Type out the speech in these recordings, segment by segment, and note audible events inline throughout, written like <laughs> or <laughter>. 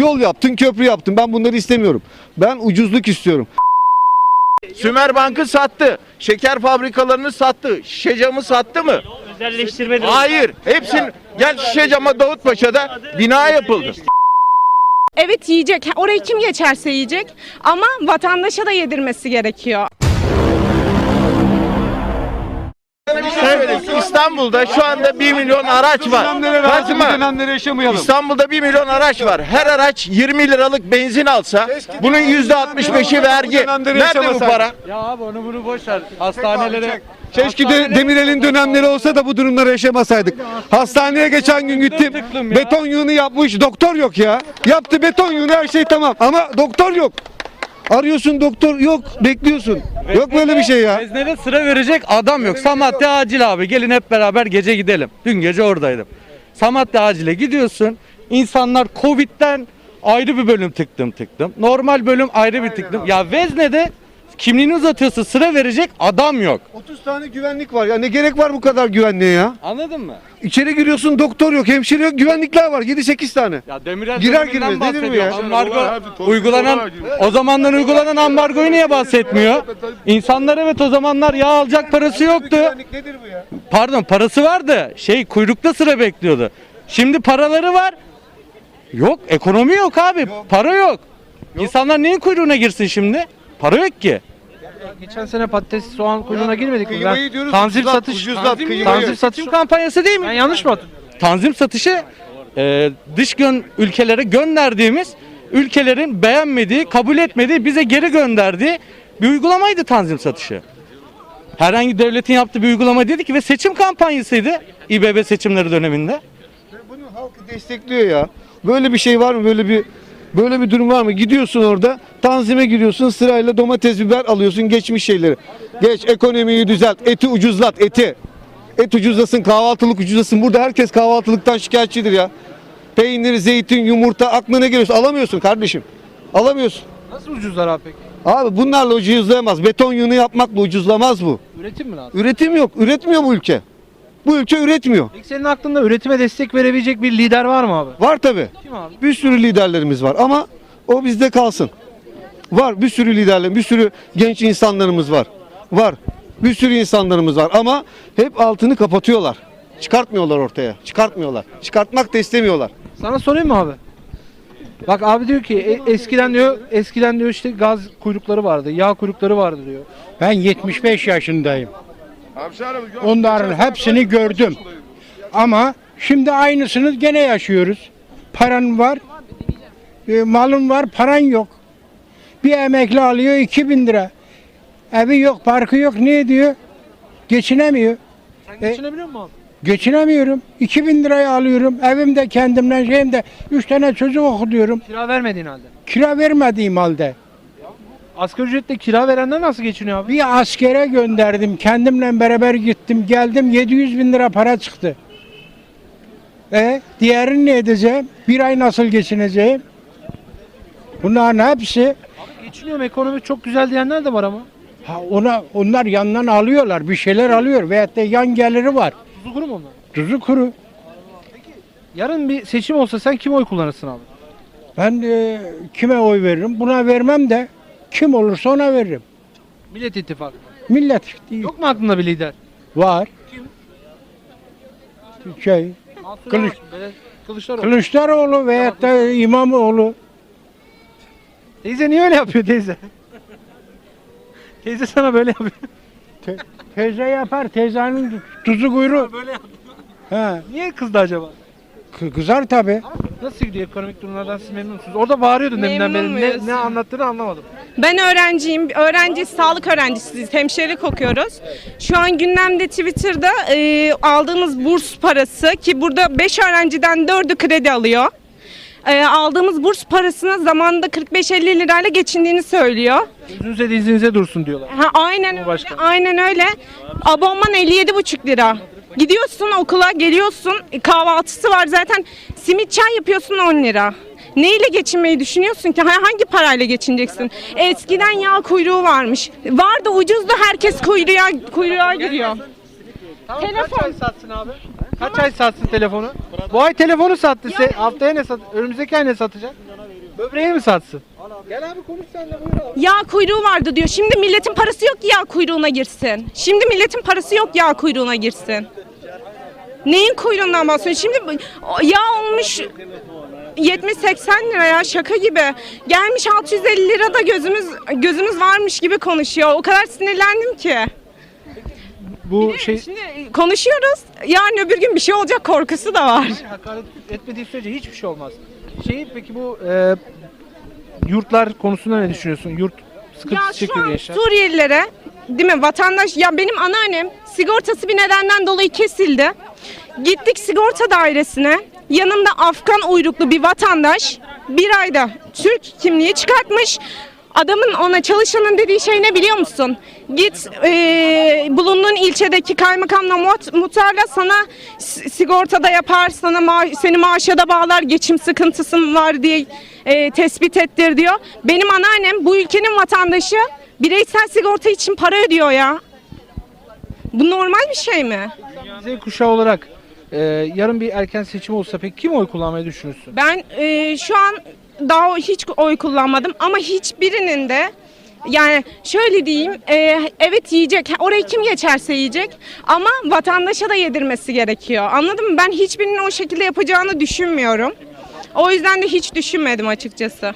Yol yaptın, köprü yaptın. Ben bunları istemiyorum. Ben ucuzluk istiyorum. Sümer Bank'ı sattı. Şeker fabrikalarını sattı. Şişe camı sattı mı? Özelleştirme de Hayır. Hepsini gel şişe cama Davutpaşa'da bina yapıldı. Evet yiyecek. Orayı kim geçerse yiyecek. Ama vatandaşa da yedirmesi gerekiyor. Söyleyeyim. İstanbul'da şu anda 1 milyon araç var. Dönemleri yaşamayalım. İstanbul'da 1 milyon araç var. Her araç 20 liralık benzin alsa bunun %65'i vergi. Nerede bu para? Ya abi onu bunu boş ver. Hastanelere Keşke de Demirel'in dönemleri olsa da bu durumları yaşamasaydık. Hastaneye geçen gün gittim. Beton yığını yapmış. Doktor yok ya. Yaptı beton yığını her şey tamam. Ama doktor yok. Arıyorsun doktor yok. Bekliyorsun. Yok böyle bir şey ya. Veznede sıra verecek adam yok. Samatya acil abi. Gelin hep beraber gece gidelim. Dün gece oradaydım. Samatya acile gidiyorsun. İnsanlar Covid'den ayrı bir bölüm tıktım tıktım. Normal bölüm ayrı bir tıktım. Ya Vezne'de kimliğini uzatıyorsa sıra verecek adam yok. 30 tane güvenlik var ya. Ne gerek var bu kadar güvenliğe ya? Anladın mı? İçeri giriyorsun doktor yok, hemşire yok, güvenlikler var. 7-8 tane. Ya Demirel Girer döneminden girmez, bu bahsediyor. ya? Ambargo uygulanan o zamandan uygulanan ambargoyu niye bahsetmiyor? İnsanlar evet o zamanlar yağ alacak parası yoktu. nedir bu ya? Pardon parası vardı. Şey kuyrukta sıra bekliyordu. Şimdi paraları var. Yok ekonomi yok abi. Para yok. İnsanlar neyin kuyruğuna girsin şimdi? Para yok ki. Geçen sene patates soğan kuyruğuna girmedik mi? Kıymayı diyoruz, tanzim ucuzlat, satış ucuzlat, tanzim, kıymayı. tanzim satış kampanyası değil mi? Ben yanlış mı hatırlıyorum? Tanzim satışı e, dış gön ülkelere gönderdiğimiz ülkelerin beğenmediği, kabul etmediği, bize geri gönderdiği bir uygulamaydı tanzim satışı. Herhangi devletin yaptığı bir uygulama dedik ve seçim kampanyasıydı İBB seçimleri döneminde. Bunu halkı destekliyor ya. Böyle bir şey var mı? Böyle bir böyle bir durum var mı? Gidiyorsun orada tanzime giriyorsun sırayla domates biber alıyorsun geçmiş şeyleri. Geç ekonomiyi düzelt. Eti ucuzlat eti. Et ucuzlasın kahvaltılık ucuzlasın. Burada herkes kahvaltılıktan şikayetçidir ya. Peynir, zeytin, yumurta aklına geliyorsun. Alamıyorsun kardeşim. Alamıyorsun. Nasıl ucuzlar abi peki? Abi bunlarla ucuzlayamaz. Beton yığını yapmakla ucuzlamaz bu. Üretim mi lazım? Üretim yok. Üretmiyor bu ülke. Bu ülke üretmiyor. Peki senin aklında üretime destek verebilecek bir lider var mı abi? Var tabi. Kim abi? Bir sürü liderlerimiz var ama o bizde kalsın. Var bir sürü liderler, bir sürü genç insanlarımız var. Var. Bir sürü insanlarımız var ama hep altını kapatıyorlar. Çıkartmıyorlar ortaya. Çıkartmıyorlar. Çıkartmak da istemiyorlar. Sana sorayım mı abi? Bak abi diyor ki e- eskiden diyor eskiden diyor işte gaz kuyrukları vardı, yağ kuyrukları vardı diyor. Ben 75 yaşındayım. Onların hepsini gördüm. Ama şimdi aynısını gene yaşıyoruz. Paran var, e, malın var, paran yok. Bir emekli alıyor 2000 lira. Evi yok, parkı yok. Ne diyor? Geçinemiyor. Sen geçinebiliyor musun abi? Geçinemiyorum. 2000 liraya alıyorum. Evimde kendimden şeyimde 3 tane çocuk okutuyorum. Kira vermediğin halde. Kira vermediğim halde. Asgari ücretle kira verenler nasıl geçiniyor abi? Bir askere gönderdim. Kendimle beraber gittim. Geldim 700 bin lira para çıktı. E diğerini ne edeceğim? Bir ay nasıl geçineceğim? Bunların hepsi Geçiniyorum ekonomi çok güzel diyenler de var ama. ha, ona onlar yandan alıyorlar. Bir şeyler alıyor veyahut da yan geliri var. Tuzu kuru mu onlar? Tuzu kuru. Yarın bir seçim olsa sen kime oy kullanırsın abi? Ben e, kime oy veririm? Buna vermem de kim olursa ona veririm. Millet İttifakı. Millet. Yok mu aklında bir lider? Var. Şey, Mansur Kılıç- Yavaş, Bele- Kılıçdaroğlu. Kılıçdaroğlu veyahut da İmamoğlu. Teyze niye öyle yapıyor teyze? <laughs> teyze sana böyle yapıyor. Te- teyze yapar. Teyzenin tuzu kuyruğu. Böyle yapıyor. He, Niye kızdı acaba? Kı- kızar tabi. Nasıl gidiyor ekonomik durumlardan siz memnun musunuz? Orada bağırıyordun deminden beri. Ne, muyuz? ne anlattığını anlamadım. Ben öğrenciyim. Öğrenci, sağlık öğrencisiyiz. Hemşirelik okuyoruz. Şu an gündemde Twitter'da e, aldığımız burs parası ki burada 5 öğrenciden 4'ü kredi alıyor. E, aldığımız burs parasını zamanında 45-50 lirayla geçindiğini söylüyor. Gözünüze dizinize dursun diyorlar. Ha, aynen öyle. Cumhurbaşkanı. Aynen öyle. Abonman 57,5 lira. Gidiyorsun okula, geliyorsun. e, Kahvaltısı var zaten. Simit çay yapıyorsun 10 lira. Neyle geçinmeyi düşünüyorsun ki? Ha- Hangi parayla geçineceksin? Eskiden yağ kuyruğu varmış. Vardı ucuzdu herkes kuyruğa, kuyruğa giriyor. Tamam, kaç Telefon. ay satsın abi? Kaç ay satsın telefonu? Bu ay telefonu sattı. Se- haftaya ne sat? Önümüzdeki ay ne satacak? Böbreği mi satsın? Gel abi konuş sen de buyur abi. Yağ kuyruğu vardı diyor. Şimdi milletin parası yok ki yağ kuyruğuna girsin. Şimdi milletin parası yok yağ kuyruğuna girsin. Neyin kuyruğundan bahsediyorsun? Şimdi yağ olmuş 70-80 lira ya şaka gibi. Gelmiş 650 lira da gözümüz gözümüz varmış gibi konuşuyor. O kadar sinirlendim ki. Bu şey Şimdi konuşuyoruz. Yarın öbür gün bir şey olacak korkusu da var. hakaret etmediği sürece hiçbir şey olmaz. Şey peki bu e, yurtlar konusunda ne düşünüyorsun? Yurt Ya sıkıntısı şu çekiyor an gençler. Suriyelilere değil mi vatandaş ya benim anneannem sigortası bir nedenden dolayı kesildi. Gittik sigorta dairesine. Yanında Afgan uyruklu bir vatandaş bir ayda Türk kimliği çıkartmış. Adamın ona çalışanın dediği şey ne biliyor musun? Git eee, bulunduğun ilçedeki kaymakamla muhtarla sana sigortada yapar, sana ma- seni maaşa da bağlar, geçim sıkıntısın var diye eee, tespit ettir diyor. Benim anneannem bu ülkenin vatandaşı bireysel sigorta için para ödüyor ya. Bu normal bir şey mi? Z kuşağı olarak e, yarın bir erken seçim olsa peki kim oy kullanmayı düşünürsün? Ben e, şu an daha hiç oy kullanmadım ama hiçbirinin de yani şöyle diyeyim e, evet yiyecek orayı kim geçerse yiyecek ama vatandaşa da yedirmesi gerekiyor anladın mı? Ben hiçbirinin o şekilde yapacağını düşünmüyorum. O yüzden de hiç düşünmedim açıkçası.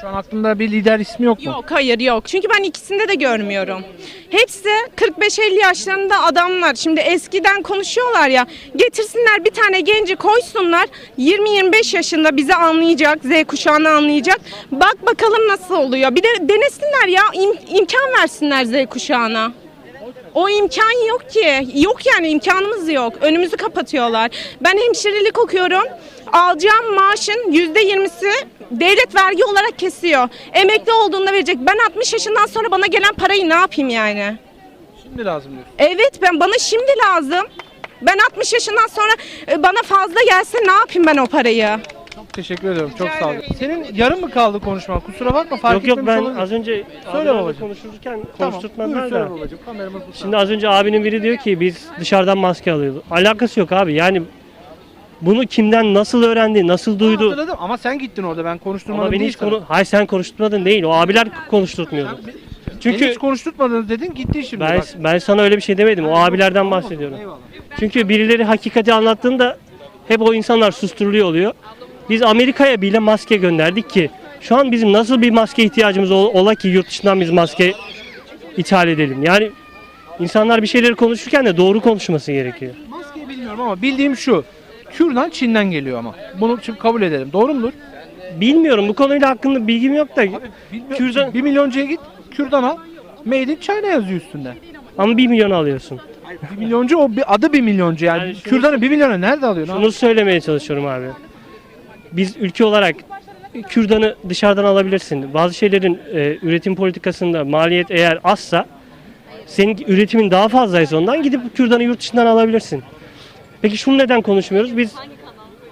Şu an aklında bir lider ismi yok mu? Yok hayır yok. Çünkü ben ikisinde de görmüyorum. Hepsi 45-50 yaşlarında adamlar. Şimdi eskiden konuşuyorlar ya. Getirsinler bir tane genci koysunlar. 20-25 yaşında bizi anlayacak. Z kuşağını anlayacak. Bak bakalım nasıl oluyor. Bir de denesinler ya. im- imkan versinler Z kuşağına. O imkan yok ki. Yok yani imkanımız yok. Önümüzü kapatıyorlar. Ben hemşirelik okuyorum. Alacağım maaşın yüzde yirmisi devlet vergi olarak kesiyor. Emekli olduğunda verecek. Ben 60 yaşından sonra bana gelen parayı ne yapayım yani? Şimdi lazım diyorsun. Evet ben bana şimdi lazım. Ben 60 yaşından sonra e, bana fazla gelse ne yapayım ben o parayı? Çok teşekkür ediyorum. Çok sağ ol. Senin yarım mı kaldı konuşman? Kusura bakma fark Yok yok etmemiş ben olabilir. az önce Söyle abilerle babacığım. konuşurken Tamam, konuşturtmadılar buyur söyle da. babacığım. Kameramız bu Şimdi az önce abinin biri diyor ki biz dışarıdan maske alıyoruz. Alakası yok abi yani bunu kimden nasıl öğrendi, nasıl duydu? Hatırladım ama sen gittin orada ben konuşturmadım Ama beni hiç konu... Hayır sen konuşturmadın değil. O abiler konuşturtmuyordu. Beni Çünkü hiç konuşturmadınız dedin gitti şimdi ben, bak. ben sana öyle bir şey demedim. O abilerden bahsediyorum. Eyvallah. Çünkü birileri hakikati anlattığında hep o insanlar susturuluyor oluyor. Biz Amerika'ya bile maske gönderdik ki şu an bizim nasıl bir maske ihtiyacımız ol- ola ki yurt dışından biz maske ithal edelim. Yani insanlar bir şeyleri konuşurken de doğru konuşması gerekiyor. Maskeyi bilmiyorum ama bildiğim şu. Kürdan Çin'den geliyor ama. Bunu şimdi kabul edelim. Doğru mudur? Bilmiyorum bu konuyla hakkında bilgim yok da. Kürdan- Bir milyoncuya git. Kürdan al. Made in China yazıyor üstünde. ama 1 milyon alıyorsun. Bir milyoncu o bir adı bir milyoncu yani. Yani şunu- Kürdanı bir milyona nerede alıyorsun? abi? Şunu söylemeye çalışıyorum abi. Biz ülke olarak kürdanı dışarıdan alabilirsin. Bazı şeylerin e, üretim politikasında maliyet eğer azsa senin üretimin daha fazlaysa ondan gidip kürdanı yurt dışından alabilirsin. Peki şunu neden konuşmuyoruz? Biz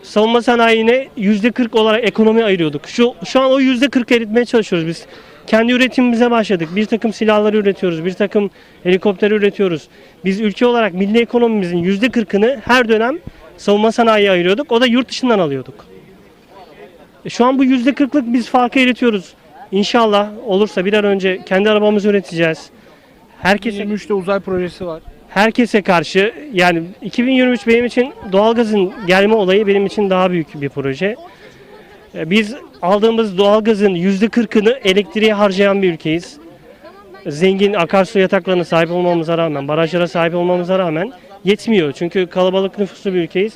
savunma sanayine yüzde 40 olarak ekonomi ayırıyorduk. Şu, şu an o yüzde 40 eritmeye çalışıyoruz biz. Kendi üretimimize başladık. Bir takım silahları üretiyoruz. Bir takım helikopter üretiyoruz. Biz ülke olarak milli ekonomimizin yüzde 40'ını her dönem savunma sanayiye ayırıyorduk. O da yurt dışından alıyorduk. E şu an bu yüzde 40'lık biz farkı eritiyoruz. İnşallah olursa bir an önce kendi arabamızı üreteceğiz. Herkese 2023'te uzay projesi var. Herkese karşı yani 2023 benim için doğalgazın gelme olayı benim için daha büyük bir proje. E, Biz aldığımız doğalgazın yüzde 40'ını elektriğe harcayan bir ülkeyiz. Zengin akarsu yataklarına sahip olmamıza rağmen, barajlara sahip olmamıza rağmen yetmiyor. Çünkü kalabalık nüfuslu bir ülkeyiz.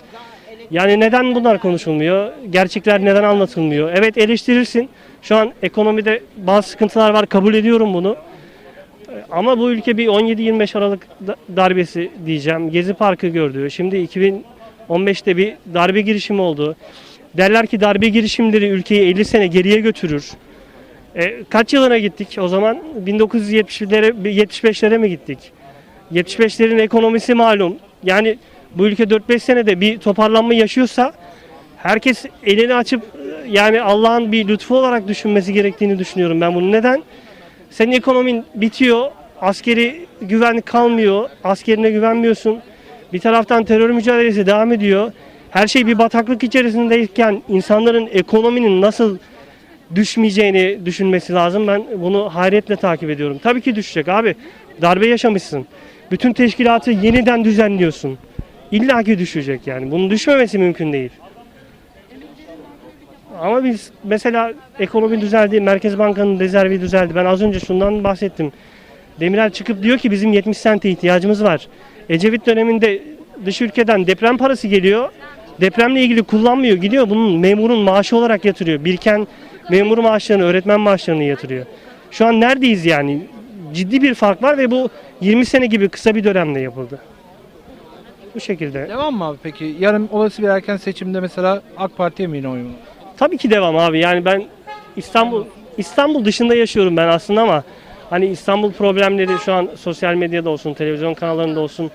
Yani neden bunlar konuşulmuyor? Gerçekler neden anlatılmıyor? Evet eleştirirsin. Şu an ekonomide bazı sıkıntılar var. Kabul ediyorum bunu. Ama bu ülke bir 17-25 Aralık da- darbesi diyeceğim. Gezi Parkı gördü. Şimdi 2015'te bir darbe girişimi oldu. Derler ki darbe girişimleri ülkeyi 50 sene geriye götürür. E, kaç yılına gittik o zaman? 1970'lere 75'lere mi gittik? 75'lerin ekonomisi malum. Yani bu ülke 4-5 senede bir toparlanma yaşıyorsa herkes elini açıp yani Allah'ın bir lütfu olarak düşünmesi gerektiğini düşünüyorum ben bunu. Neden? Senin ekonomin bitiyor, askeri güvenlik kalmıyor, askerine güvenmiyorsun. Bir taraftan terör mücadelesi devam ediyor. Her şey bir bataklık içerisindeyken insanların ekonominin nasıl düşmeyeceğini düşünmesi lazım. Ben bunu hayretle takip ediyorum. Tabii ki düşecek abi. Darbe yaşamışsın. Bütün teşkilatı yeniden düzenliyorsun. İlla ki düşecek yani. Bunun düşmemesi mümkün değil. Ama biz mesela ekonomi düzeldi, Merkez Banka'nın rezervi düzeldi. Ben az önce şundan bahsettim. Demirel çıkıp diyor ki bizim 70 sente ihtiyacımız var. Ecevit döneminde dış ülkeden deprem parası geliyor. Depremle ilgili kullanmıyor. Gidiyor bunun memurun maaşı olarak yatırıyor. Biriken memur maaşlarını, öğretmen maaşlarını yatırıyor. Şu an neredeyiz yani? Ciddi bir fark var ve bu 20 sene gibi kısa bir dönemde yapıldı. Bu şekilde. Devam mı abi peki? Yarın olası bir erken seçimde mesela AK Parti'ye mi yine oy mu? Tabii ki devam abi. Yani ben İstanbul İstanbul dışında yaşıyorum ben aslında ama hani İstanbul problemleri şu an sosyal medyada olsun, televizyon kanallarında olsun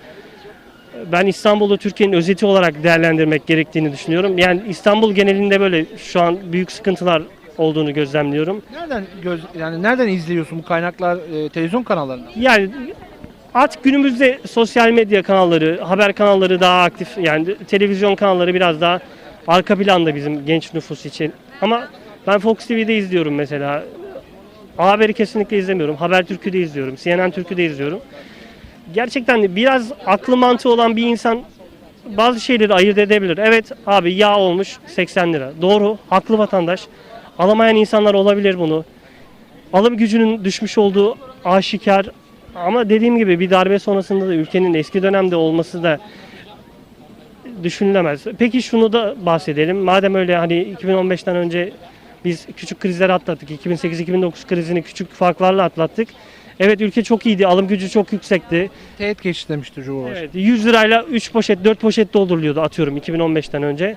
ben İstanbul'u Türkiye'nin özeti olarak değerlendirmek gerektiğini düşünüyorum. Yani İstanbul genelinde böyle şu an büyük sıkıntılar olduğunu gözlemliyorum. Nereden göz yani nereden izliyorsun bu kaynaklar e, televizyon kanallarından? Yani artık günümüzde sosyal medya kanalları, haber kanalları daha aktif. Yani televizyon kanalları biraz daha arka planda bizim genç nüfus için. Ama ben Fox TV'de izliyorum mesela. A Haber'i kesinlikle izlemiyorum. Habertürk'ü de izliyorum. CNN Türk'ü de izliyorum. Gerçekten biraz aklı mantığı olan bir insan bazı şeyleri ayırt edebilir. Evet abi yağ olmuş 80 lira. Doğru, haklı vatandaş. Alamayan insanlar olabilir bunu alım gücünün düşmüş olduğu aşikar. Ama dediğim gibi bir darbe sonrasında da ülkenin eski dönemde olması da düşünülemez. Peki şunu da bahsedelim. Madem öyle hani 2015'ten önce biz küçük krizler atlattık. 2008-2009 krizini küçük farklarla atlattık. Evet ülke çok iyiydi. Alım gücü çok yüksekti. Teğet geçiş demişti Cumhurbaşkanı. Evet, 100 lirayla 3 poşet 4 poşet dolduruluyordu atıyorum 2015'ten önce.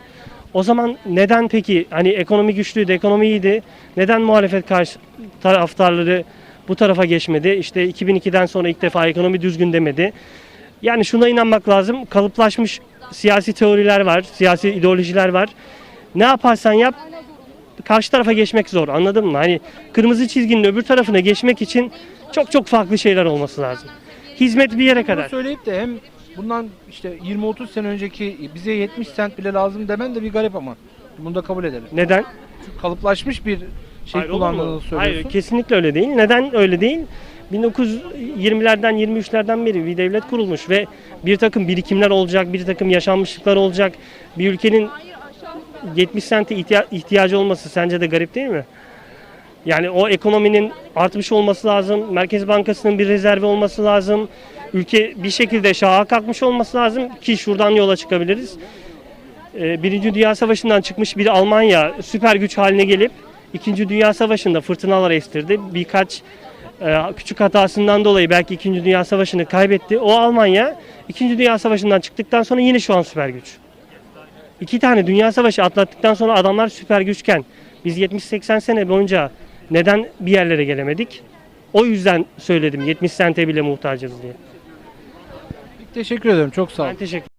O zaman neden peki hani ekonomi güçlüydü, ekonomi iyiydi. Neden muhalefet karşı taraftarları bu tarafa geçmedi? İşte 2002'den sonra ilk defa ekonomi düzgün demedi. Yani şuna inanmak lazım. Kalıplaşmış siyasi teoriler var, siyasi ideolojiler var. Ne yaparsan yap karşı tarafa geçmek zor. Anladın mı? Hani kırmızı çizginin öbür tarafına geçmek için çok çok farklı şeyler olması lazım. Hizmet bir yere Bunu kadar. söyleyip de hem bundan işte 20-30 sene önceki bize 70 sent bile lazım demen de bir garip ama. Bunu da kabul edelim. Neden? Çünkü kalıplaşmış bir şey Hayır, kullandığını söylüyorsun. Hayır kesinlikle öyle değil. Neden öyle değil? 1920'lerden 23'lerden beri bir devlet kurulmuş ve bir takım birikimler olacak, bir takım yaşanmışlıklar olacak. Bir ülkenin 70 sente ihtiya- ihtiyacı olması sence de garip değil mi? Yani o ekonominin artmış olması lazım. Merkez Bankası'nın bir rezervi olması lazım. Ülke bir şekilde şaha kalkmış olması lazım ki şuradan yola çıkabiliriz. Ee, Birinci Dünya Savaşı'ndan çıkmış bir Almanya süper güç haline gelip İkinci Dünya Savaşı'nda fırtınalar estirdi. Birkaç küçük hatasından dolayı belki İkinci Dünya Savaşı'nı kaybetti. O Almanya İkinci Dünya Savaşı'ndan çıktıktan sonra yine şu an süper güç. İki tane Dünya Savaşı atlattıktan sonra adamlar süper güçken biz 70-80 sene boyunca neden bir yerlere gelemedik? O yüzden söyledim 70 sente bile muhtacız diye. Teşekkür ederim. Çok sağ ol. Ben teşekkür